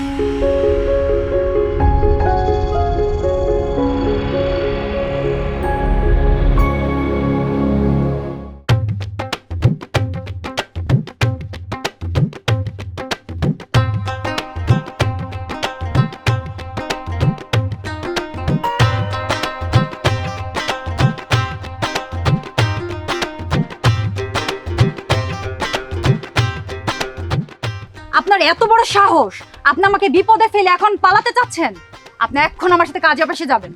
Música আপনার এত বড় সাহস? আপনি আমাকে বিপদে ফেলে এখন পালাতে চাচ্ছেন? আপনি এখন আমার সাথে কাজে অফিসে যাবেন।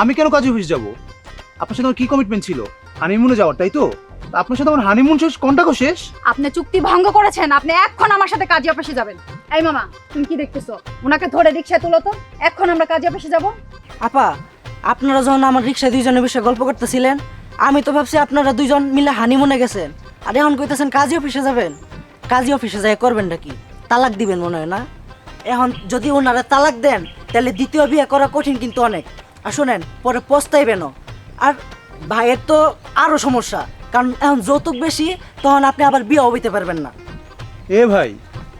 আমি কেন কাজে অফিস যাব? আপনার সাথে আমার কি কমিটমেন্ট ছিল? হানিমুনে যাওয়ার তাই তো? আপনার সাথে আমার হানিমুন শেষ কন্টাক্টও শেষ? আপনি চুক্তি ভঙ্গ করেছেন আপনি এখন আমার সাথে কাজে অফিসে যাবেন। এই মামা তুমি কি দেখতেছো? ওনাকে ধরে রিক্সায় তুলো তো। এখন আমরা কাজে অফিসে যাব। আপা আপনারা যখন আমার রিক্সায় দুইজনের বিষয়ে গল্প করতেছিলেন আমি তো ভাবছি আপনারা দুইজন মিলে হানিমুনে গেছেন। আর এখন কইতেছেন কাজী অফিসে যাবেন। কাজী অফিসে যাই করবেন নাকি তালাক দিবেন মনে হয় না? এখন যদি ওনারা তালাক দেন তাহলে দ্বিতীয় বিয়ে করা কঠিন কিন্তু অনেক। আর শোনেন পরে পস্তাইবেন আর ভাইয়ের তো আরও সমস্যা কারণ এখন যৌতুক বেশি তখন আপনি আবার বিয়েও হইতে পারবেন না। এ ভাই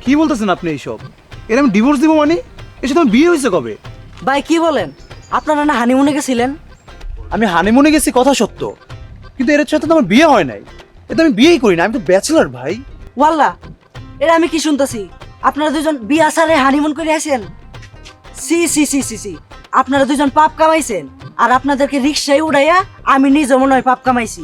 কি বলতেছেন আপনি এইসব? এর আমি ডিভোর্স দিব মানে? এর সাথে আমার বিয়ে হয়েছে কবে? ভাই কি বলেন? আপনারা না হানিমুনে গেছিলেন? আমি হানিমুনে গেছি কথা সত্য। কিন্তু এর সাথে তো আমার বিয়ে হয় নাই। এতে আমি বিয়েই করি না আমি তো ব্যাচেলার ভাই। ওয়াল্লা এটা আমি কি শুনতেছি? আপনারা দুজন বিয়া সারে হানিমুন করে আসেন। সি সি সি সি সি। আপনারা দুজন পাপ কামাইছেন। আর আপনাদেরকে রিক্সায় উড়াইয়া আমি নিজে মনে হয় পাপ কামাইছি।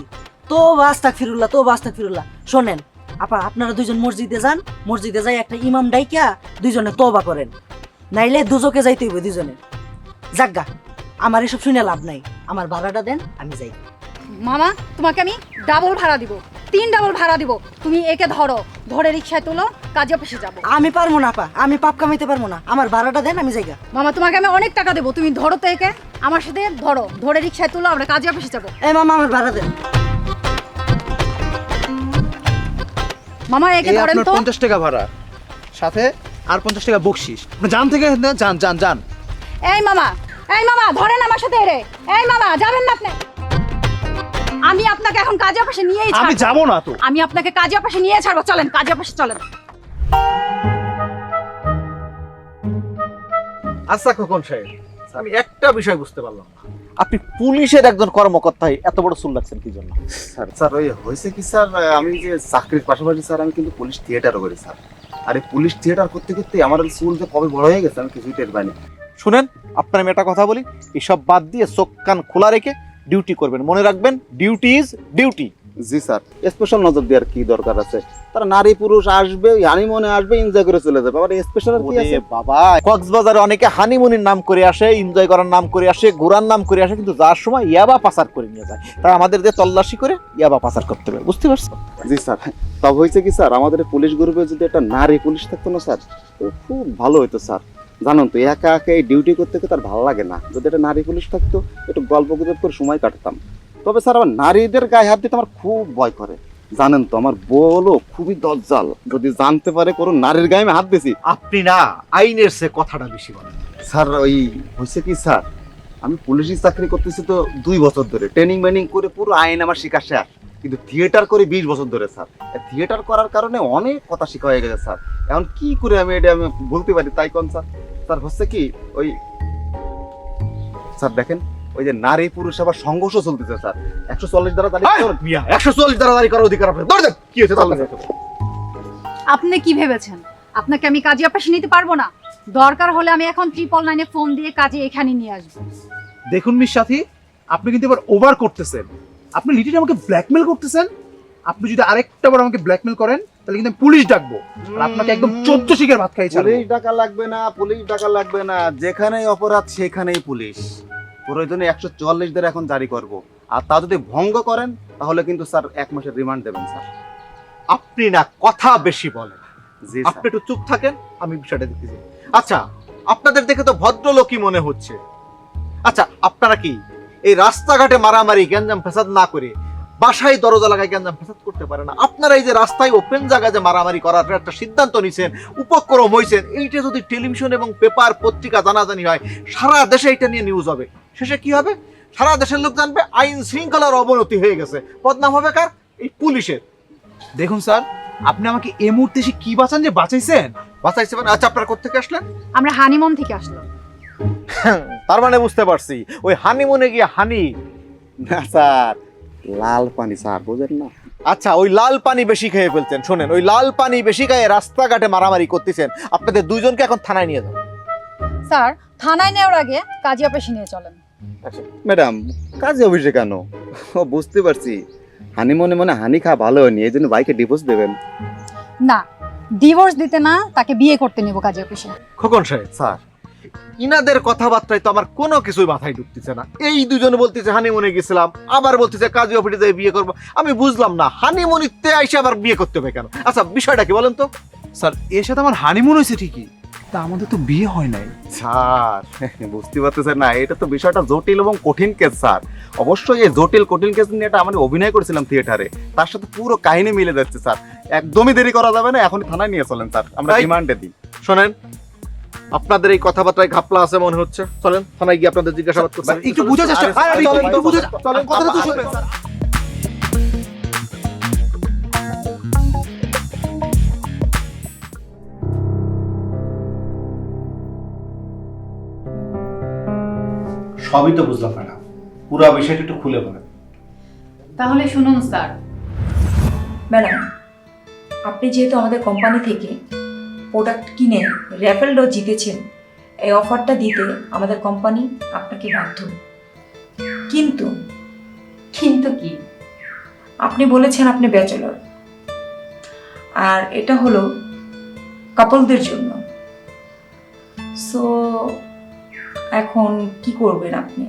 তো বাস্তাক ফিরুল্লাহ তো বাস্তাক ফিরুল্লাহ শোনেন, আপা, আপনারা দুজন মসজিদে যান। মসজিদে যাই একটা ইমাম ডাইকা দুইজনে তোবা করেন। নাইলে দুজকে যাইতে হইবে দুজনে যাজ্ঞা আমার এসব শুনে লাভ নাই। আমার ভাড়াটা দেন, আমি যাই। মামা, তোমাকে আমি ডাবল ভাড়া দিব। তিন ডাবল ভাড়া দিব। তুমি একে ধরো ধরে রিক্সায় তুলো কাজে অফিসে যাব। আমি পারব না আপা। আমি পাপ কামাইতে পারব না। আমার ভাড়াটা দেন আমি যাইগা। মামা তোমাকে আমি অনেক টাকা দেবো। তুমি ধরো তো একে আমার সাথে ধরো ধরে রিক্সায় তুলো আমরা কাজে অফিসে যাব। এই মামা আমার ভাড়া দেন। মামা একে এই ধরেন আপনার তো। পঞ্চাশ টাকা ভাড়া। সাথে আর পঞ্চাশ টাকা বকশিস। আপনি যান থেকে যান যান যান। এই মামা এই মামা ধরেন আমার সাথে এরে। এই মামা যাবেন না আপনি। আমি আপনাকে এখন কাজে অফিসে নিয়েই আমি যাব না তো। আমি আপনাকে কাজে অফিসে নিয়ে ছাড়বো। চলেন কাজে অফিসে চলেন। আচ্ছা খোকন সাহেব আমি একটা বিষয় বুঝতে পারলাম না। আপনি পুলিশের একজন কর্মকর্তায় এত বড় চুল লাগছেন কি জন্য? স্যার স্যার ওই হয়েছে কি স্যার আমি যে চাকরির পাশাপাশি স্যার আমি কিন্তু পুলিশ থিয়েটারও করি স্যার। আর এই পুলিশ থিয়েটার করতে করতে আমার চুল যে কবে বড় হয়ে গেছে আমি কিছুই টের পাইনি। শুনেন আপনার আমি একটা কথা বলি এসব বাদ দিয়ে চোখ কান খোলা রেখে ডিউটি করবেন। মনে রাখবেন ডিউটি ইজ ডিউটি জি স্যার। স্পেশাল নজর দেওয়ার কি দরকার আছে? তারা নারী পুরুষ আসবে হানিমনে আসবে এনজয় করে চলে যাবে। আবার স্পেশাল কি আছে? বাবা কক্সবাজারে অনেকে হানিমুনির নাম করে আসে এনজয় করার নাম করে আসে ঘোরার নাম করে আসে কিন্তু যার সময় ইয়াবা পাচার করে নিয়ে যায়। তাই আমাদের দিয়ে তল্লাশি করে ইয়াবা পাচার করতে হবে বুঝতে পারছ জি স্যার। তবে হয়েছে কি স্যার? আমাদের পুলিশ গ্রুপে যদি একটা নারী পুলিশ থাকতো না স্যার খুব ভালো হতো স্যার। জানুন তো একা একা এই ডিউটি করতে করতে তার ভালো লাগে না। যদি একটা নারী পুলিশ থাকতো একটু গল্প গুজব করে সময় কাটাতাম। তবে স্যার আমার নারীদের গায়ে হাত দিতে আমার খুব ভয় করে। জানেন তো আমার বলো খুবই দজ্জাল। যদি জানতে পারে কোনো নারীর গায়ে আমি হাত দিছি। আপনি না আইনের সে কথাটা বেশি বলেন। স্যার ওই হয়েছে কি স্যার? আমি পুলিশের চাকরি করতেছি তো দুই বছর ধরে। ট্রেনিং মেনিং করে পুরো আইন আমার শিখা শেষ। কিন্তু থিয়েটার করে বিশ বছর ধরে স্যার। থিয়েটার করার কারণে অনেক কথা শেখা হয়ে গেছে স্যার। এখন কি করে আমি এটা আমি বলতে পারি? তাই কোন স্যার? স্যার হচ্ছে কি ওই স্যার দেখেন ওই যে নারী পুরুষ আবার সংঘর্ষ চলতেছে স্যার। একশো চল্লিশ দ্বারা মিয়া। একশো চল্লিশ দাঁড়াদারি করার অধিকার আপনার। ধরে কি হয়েছে তাহলে? আপনি কি ভেবেছেন? আপনাকে আমি কাজে অফিসে নিতে পারব না? দরকার হলে আমি এখন ট্রিপল নাইনে ফোন দিয়ে কাজে এখানে নিয়ে আসব। দেখুন মিস সাথী আপনি কিন্তু এবার ওভার করতেছেন। আপনি লিটিল আমাকে ব্ল্যাকমেল করতেছেন। আপনি যদি আরেকটা বার আমাকে ব্ল্যাকমেল করেন তাহলে কিন্তু পুলিশ ডাকবো। আর আপনাকে একদম চোদ্দ শিখের ভাত পুলিশ ডাকা লাগবে না পুলিশ ডাকা লাগবে না। যেখানেই অপরাধ সেখানেই পুলিশ। প্রয়োজনে একশো চুয়াল্লিশ এখন জারি করব। আর তা যদি ভঙ্গ করেন তাহলে কিন্তু স্যার এক মাসের রিমান্ড দেবেন স্যার। আপনি না কথা বেশি বলেন। জি আপনি একটু চুপ থাকেন আমি বিষয়টা দেখতেছি। আচ্ছা আপনাদের দেখে তো ভদ্রলোকই মনে হচ্ছে। আচ্ছা আপনারা কি এই রাস্তাঘাটে মারামারি গ্যাঞ্জাম ফেসাদ না করে বাসায় দরজা লাগায় গ্যাঞ্জাম ফেসাদ করতে পারে না? আপনারা এই যে রাস্তায় ওপেন জায়গায় যে মারামারি করার একটা সিদ্ধান্ত নিছেন উপক্রম হয়েছেন এইটা যদি টেলিভিশন এবং পেপার পত্রিকা জানাজানি হয় সারা দেশে এটা নিয়ে নিউজ হবে। শেষে কি হবে? সারা দেশের লোক জানবে আইন শৃঙ্খলার অবনতি হয়ে গেছে। বদনাম হবে কার? এই পুলিশের। দেখুন স্যার আপনি আমাকে এই মুহূর্তে এসে কি বাঁচান যে বাঁচাইছেন? বাঁচাইছে মানে আচ্ছা আপনারা কোথেকে আসলেন? আমরা হানিমুন থেকে আসলাম। তার মানে বুঝতে পারছি ওই হানিমুনে গিয়ে হানি না স্যার লাল পানি স্যার বোঝেন না। আচ্ছা ওই লাল পানি বেশি খেয়ে ফেলছেন শোনেন ওই লাল পানি বেশি খেয়ে রাস্তাঘাটে মারামারি করতেছেন আপনাদের দুইজনকে এখন থানায় নিয়ে যান। স্যার থানায় নেওয়ার আগে কাজী অফিসে নিয়ে চলেন। ম্যাডাম কাজে অফিসে কেন? ও বুঝতে পারছি। হানি মনে মনে হানি খাওয়া ভালো হয়নি এই জন্য ভাইকে ডিভোর্স দেবেন। না ডিভোর্স দিতে না তাকে বিয়ে করতে নেব কাজী অফিসে। খোকন সাহেব স্যার। ইনাদের কথাবার্তায় তো আমার কোনো কিছুই মাথায় ঢুকতেছে না। এই দুজন বলতেছে হানিমুনে গেছিলাম। আবার বলতেছে কাজী অফিসে যাই বিয়ে করব। আমি বুঝলাম না হানিমুনিতে আইসে আবার বিয়ে করতে হবে কেন? আচ্ছা বিষয়টা কি বলেন তো? স্যার এর সাথে আমার হানিমুন হয়েছে ঠিকই তা আমাদের তো বিয়ে হয় নাই। স্যার বুঝতে পারতেছেন না এটা তো বিষয়টা জটিল এবং কঠিন কেস স্যার। অবশ্যই এই জটিল কঠিন কেস নিয়ে এটা আমি অভিনয় করেছিলাম থিয়েটারে তার সাথে পুরো কাহিনী মিলে যাচ্ছে স্যার। একদমই দেরি করা যাবে না এখনই থানায় নিয়ে চলেন স্যার। আমরা তাই? রিমান্ডে দিই। শোনেন আপনাদের এই কথাবার্তায় ঘাপলা আছে মনে হচ্ছে। চলেন থানায় গিয়ে আপনাদের জিজ্ঞাসাবাদ করতে একটু বোঝার চেষ্টা চলেন, একটু বোঝার চলেন, কথাটা তো শুনবেন স্যার সবই তো বুঝলাম ম্যাডাম। পুরো বিষয়টা একটু খুলে বলেন। তাহলে শুনুন স্যার। ম্যাডাম আপনি যেহেতু আমাদের কোম্পানি থেকে প্রোডাক্ট কিনে র্যাফেল ডো জিতেছেন, এই অফারটা দিতে আমাদের কোম্পানি আপনাকে বাধ্য। কিন্তু কিন্তু কি? আপনি বলেছেন আপনি ব্যাচেলর আর এটা হলো কাপলদের জন্য। সো এখন কি করবেন আপনি?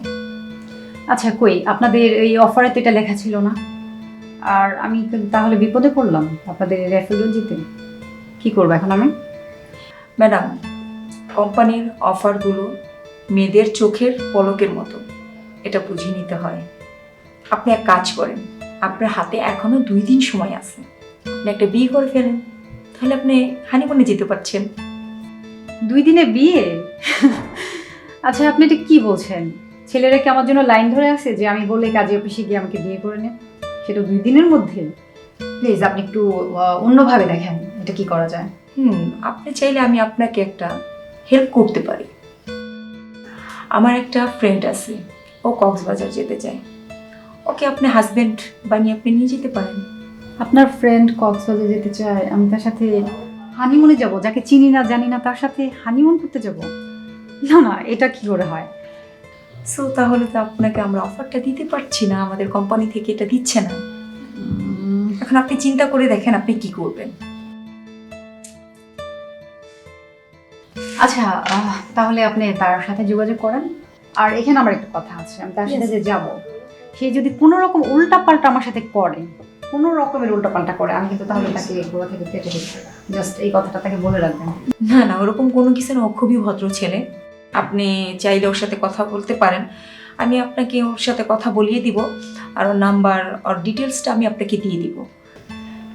আচ্ছা কই? আপনাদের এই অফারে তো এটা লেখা ছিল না। আর আমি তাহলে বিপদে পড়লাম, আপনাদের রেফেলও জিতে। কি করব এখন আমি? ম্যাডাম, কোম্পানির অফারগুলো মেয়েদের চোখের পলকের মতো। এটা বুঝিয়ে নিতে হয়। আপনি এক কাজ করেন, আপনার হাতে এখনও দুই দিন সময় আছে। আপনি একটা বিয়ে করে ফেলেন, তাহলে আপনি হানিমুনে যেতে পারছেন। দুই দিনে বিয়ে? আচ্ছা আপনি এটা কি বলছেন? ছেলেরা কি আমার জন্য লাইন ধরে আছে যে আমি বলে কাজে অফিসে গিয়ে আমাকে বিয়ে করে নেন? সেটা দুই দিনের মধ্যে? প্লিজ, আপনি একটু অন্যভাবে দেখেন এটা কি করা যায়। হুম আপনি চাইলে আমি আপনাকে একটা হেল্প করতে পারি। আমার একটা ফ্রেন্ড আছে ও কক্সবাজার যেতে চায়। ওকে আপনি হাজবেন্ড বানিয়ে আপনি নিয়ে যেতে পারেন। আপনার ফ্রেন্ড কক্সবাজার যেতে চায় আমি তার সাথে হানিমুনে যাব যাকে চিনি না জানি না তার সাথে হানিমুন করতে যাব। না না এটা কি করে হয়? সো তাহলে তো আপনাকে আমরা অফারটা দিতে পারছি না আমাদের কোম্পানি থেকে এটা দিচ্ছে না। এখন আপনি চিন্তা করে দেখেন আপনি কি করবেন। আচ্ছা আহ, তাহলে আপনি তার সাথে যোগাযোগ করেন। আর এখানে আমার একটা কথা আছে আমি তার সাথে যে যাব সে যদি কোনো রকম উল্টা পাল্টা আমার সাথে করে কোনো রকমের উল্টা পাল্টা করে আমি কিন্তু তাহলে তাকে গোড়া থেকে কেটে দিই। জাস্ট এই কথাটা তাকে বলে রাখবেন। না না ওরকম কোনো কিছু না ও খুবই ভদ্র ছেলে। আপনি চাইলে ওর সাথে কথা বলতে পারেন। আমি আপনাকে ওর সাথে কথা বলিয়ে দিব আর ওর নাম্বার ওর ডিটেলসটা আমি আপনাকে দিয়ে দিব।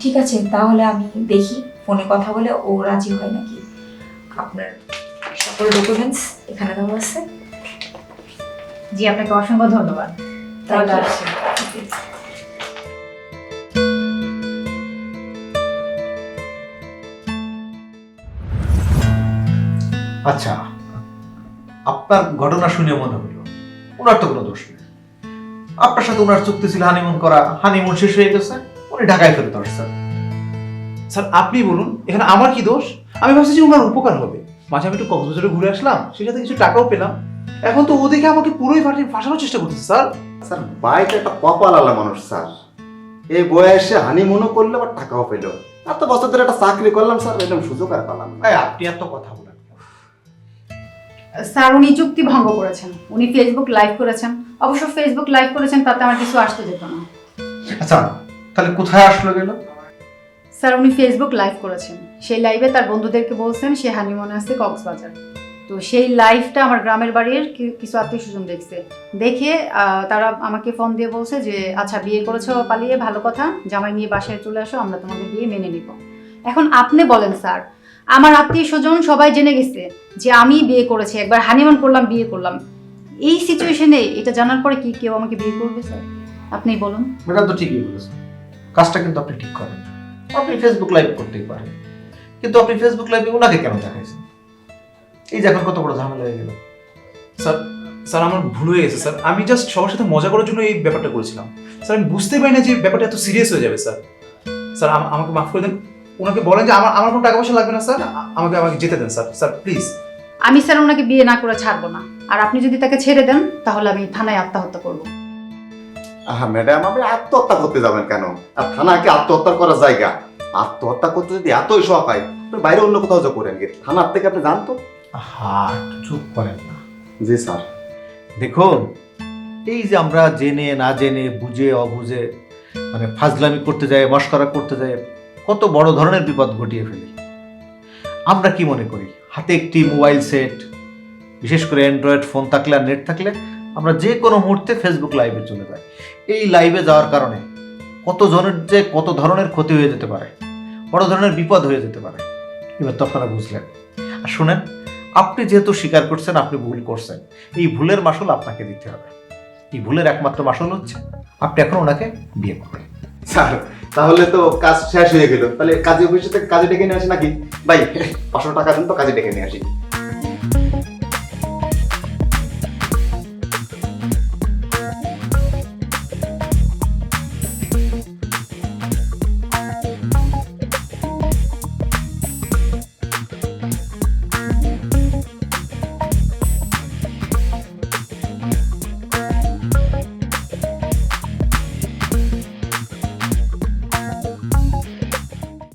ঠিক আছে তাহলে আমি দেখি ফোনে কথা বলে ও রাজি হয় নাকি। আপনার সকল ডকুমেন্টস এখানে দেওয়া আছে। জি আপনাকে অসংখ্য ধন্যবাদ। তাহলে আসছি আচ্ছা আপনার ঘটনা শুনে মনে হলো। ওনার তো কোনো দোষ নেই। আপনার সাথে ওনার চুক্তি ছিল হানিমুন করা। হানিমুন শেষ হয়ে গেছে। উনি ঢাকায় ফেরত আসছেন। স্যার আপনি বলুন এখানে আমার কি দোষ? আমি ভাবছি যে ওনার উপকার হবে। মাঝে আমি একটু কক্সবাজারে ঘুরে আসলাম সেটাতে কিছু টাকাও পেলাম। এখন তো ও দেখে আমাকে পুরোই ফাটি ফাঁসানোর চেষ্টা করছে স্যার। স্যার বাইক একটা কপাল আলা মানুষ স্যার। এই বয়সে হানিমুনও করল আবার টাকাও পেল। এত বছর ধরে একটা চাকরি করলাম স্যার এরকম সুযোগ আর পেলাম না। এই, আপনি এত কথা বলেন স্যার উনি চুক্তি ভঙ্গ করেছেন। উনি ফেসবুক লাইভ করেছেন। অবশ্য ফেসবুক লাইভ করেছেন তাতে আমার কিছু আসতে যেত না। আচ্ছা তাহলে কোথায় আসলো গেল? স্যার, উনি ফেসবুক লাইভ করেছেন। সেই লাইভে তার বন্ধুদেরকে বলছেন, সে হানিমনে আছে কক্সবাজার। তো সেই লাইভটা আমার গ্রামের বাড়ির কিছু আত্মীয় স্বজন দেখছে। দেখে তারা আমাকে ফোন দিয়ে বলছে যে আচ্ছা বিয়ে করেছ, পালিয়ে, ভালো কথা। জামাই নিয়ে বাসায় চলে আসো, আমরা তোমাদের বিয়ে মেনে নিব। এখন আপনি বলেন, স্যার, আমার আত্মীয় স্বজন সবাই জেনে গেছে যে আমি বিয়ে করেছি, একবার হানিমন করলাম, বিয়ে করলাম। এই সিচুয়েশনে এটা জানার পরে কি কেউ আমাকে বিয়ে করবে, স্যার? আপনি বলুন। ম্যাডাম তো ঠিকই বলেছেন। কাজটা কিন্তু আপনি ঠিক করেন। আপনি ফেসবুক লাইভ করতেই পারেন। কিন্তু আপনি ফেসবুক লাইভে ওনাকে কেন দেখাইছেন? এই যে এখন কত বড় ঝামেলা হয়ে গেল। স্যার স্যার আমার ভুল হয়ে গেছে স্যার। আমি জাস্ট সবার সাথে মজা করার জন্য এই ব্যাপারটা করেছিলাম। স্যার আমি বুঝতে পারি না যে ব্যাপারটা এত সিরিয়াস হয়ে যাবে স্যার। স্যার আম- আমাকে মাফ করে দেন। ওনাকে বলেন যে আমার আমার কোনো টাকা পয়সা লাগবে না স্যার। আমাকে আমাকে যেতে দেন স্যার। স্যার প্লিজ আমি স্যার ওনাকে বিয়ে না করে ছাড়বো না। আর আপনি যদি তাকে ছেড়ে দেন তাহলে আমি থানায় আত্মহত্যা করব। আহা ম্যাডাম আপনি আত্মহত্যা করতে যাবেন কেন? আর থানা কি আত্মহত্যার করার জায়গা? আত্মহত্যা করতে যদি এতই শখ হয় আপনি বাইরে অন্য কোথাও যা করেন গিয়ে। থানার থেকে আপনি জানতো? হা চুপ করেন না। জি স্যার। দেখুন এই যে আমরা জেনে না জেনে বুঝে অবুঝে মানে ফাজলামি করতে যাই মস্করা করতে যাই কত বড় ধরনের বিপদ ঘটিয়ে ফেলি। আমরা কি মনে করি? হাতে একটি মোবাইল সেট বিশেষ করে অ্যান্ড্রয়েড ফোন থাকলে আর নেট থাকলে আমরা যে কোনো মুহূর্তে ফেসবুক লাইভে চলে যাই। এই লাইভে যাওয়ার কারণে কত জনের যে কত ধরনের ক্ষতি হয়ে যেতে পারে, বড় ধরনের বিপদ হয়ে যেতে পারে, এবার তো আপনারা বুঝলেন। আর শুনেন, আপনি যেহেতু স্বীকার করছেন, আপনি ভুল করছেন, এই ভুলের মাসুল আপনাকে দিতে হবে। এই ভুলের একমাত্র মাসুল হচ্ছে আপনি এখন ওনাকে বিয়ে করবেন। স্যার, তাহলে তো কাজ শেষ হয়ে গেল। তাহলে কাজে থেকে কাজে ডেকে নিয়ে আসি নাকি? ভাই, পাঁচশো টাকা দেন তো কাজে ডেকে নিয়ে আসি।